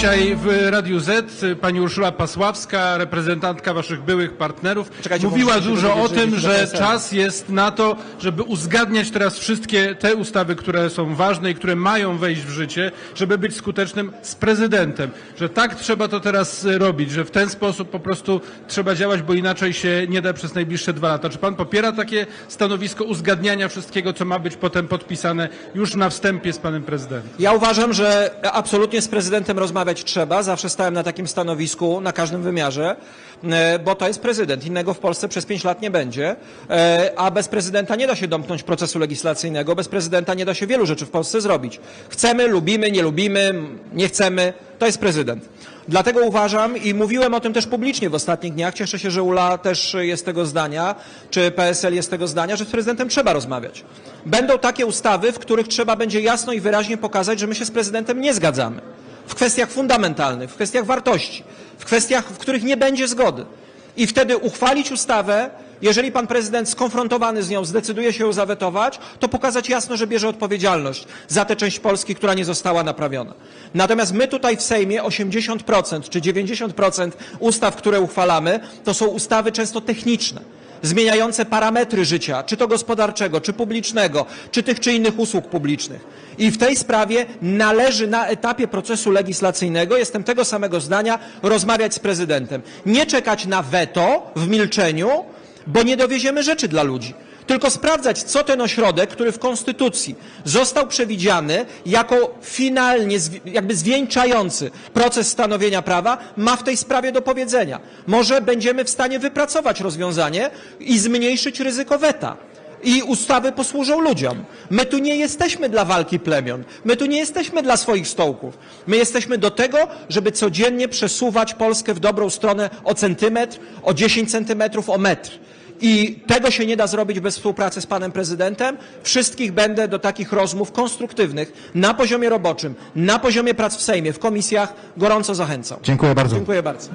Dzisiaj w Radiu Z pani Urszula Pasławska, reprezentantka waszych byłych partnerów, Czekajcie, mówiła dużo o tym, że czas jest na to, żeby uzgadniać teraz wszystkie te ustawy, które są ważne i które mają wejść w życie, żeby być skutecznym z prezydentem. Że tak trzeba to teraz y, robić, że w ten sposób po prostu trzeba działać, bo inaczej się nie da przez najbliższe dwa lata. Czy pan popiera takie stanowisko uzgadniania wszystkiego, co ma być potem podpisane już na wstępie z panem prezydentem? Ja uważam, że absolutnie z prezydentem rozmawiać trzeba. Zawsze stałem na takim stanowisku na każdym wymiarze, e, bo to jest prezydent. Innego w Polsce przez pięć lat nie będzie, e, a bez prezydenta nie da się domknąć procesu legislacyjnego. Bez prezydenta nie da się wielu rzeczy w Polsce zrobić. Chcemy, lubimy, nie lubimy, nie chcemy. To jest prezydent. Dlatego uważam i mówiłem o tym też publicznie w ostatnich dniach. Cieszę się, że Ula też jest tego zdania, czy PSL jest tego zdania, że z prezydentem trzeba rozmawiać. Będą takie ustawy, w których trzeba będzie jasno i wyraźnie pokazać, że my się z prezydentem nie zgadzamy. W kwestiach fundamentalnych, w kwestiach wartości, w kwestiach, w których nie będzie zgody. I wtedy uchwalić ustawę, jeżeli pan prezydent skonfrontowany z nią zdecyduje się ją zawetować, to pokazać jasno, że bierze odpowiedzialność za tę część Polski, która nie została naprawiona. Natomiast my tutaj w Sejmie 80% czy 90% ustaw, które uchwalamy, to są ustawy często techniczne zmieniające parametry życia, czy to gospodarczego, czy publicznego, czy tych czy innych usług publicznych. I w tej sprawie należy na etapie procesu legislacyjnego, jestem tego samego zdania, rozmawiać z prezydentem. Nie czekać na weto w milczeniu, bo nie dowieziemy rzeczy dla ludzi. Tylko sprawdzać, co ten ośrodek, który w Konstytucji został przewidziany jako finalnie, jakby zwieńczający proces stanowienia prawa, ma w tej sprawie do powiedzenia. Może będziemy w stanie wypracować rozwiązanie i zmniejszyć ryzyko weta. I ustawy posłużą ludziom. My tu nie jesteśmy dla walki plemion. My tu nie jesteśmy dla swoich stołków. My jesteśmy do tego, żeby codziennie przesuwać Polskę w dobrą stronę o centymetr, o 10 centymetrów, o metr. I tego się nie da zrobić bez współpracy z panem prezydentem. Wszystkich będę do takich rozmów konstruktywnych na poziomie roboczym, na poziomie prac w Sejmie, w komisjach gorąco zachęcał. Dziękuję bardzo. Dziękuję bardzo.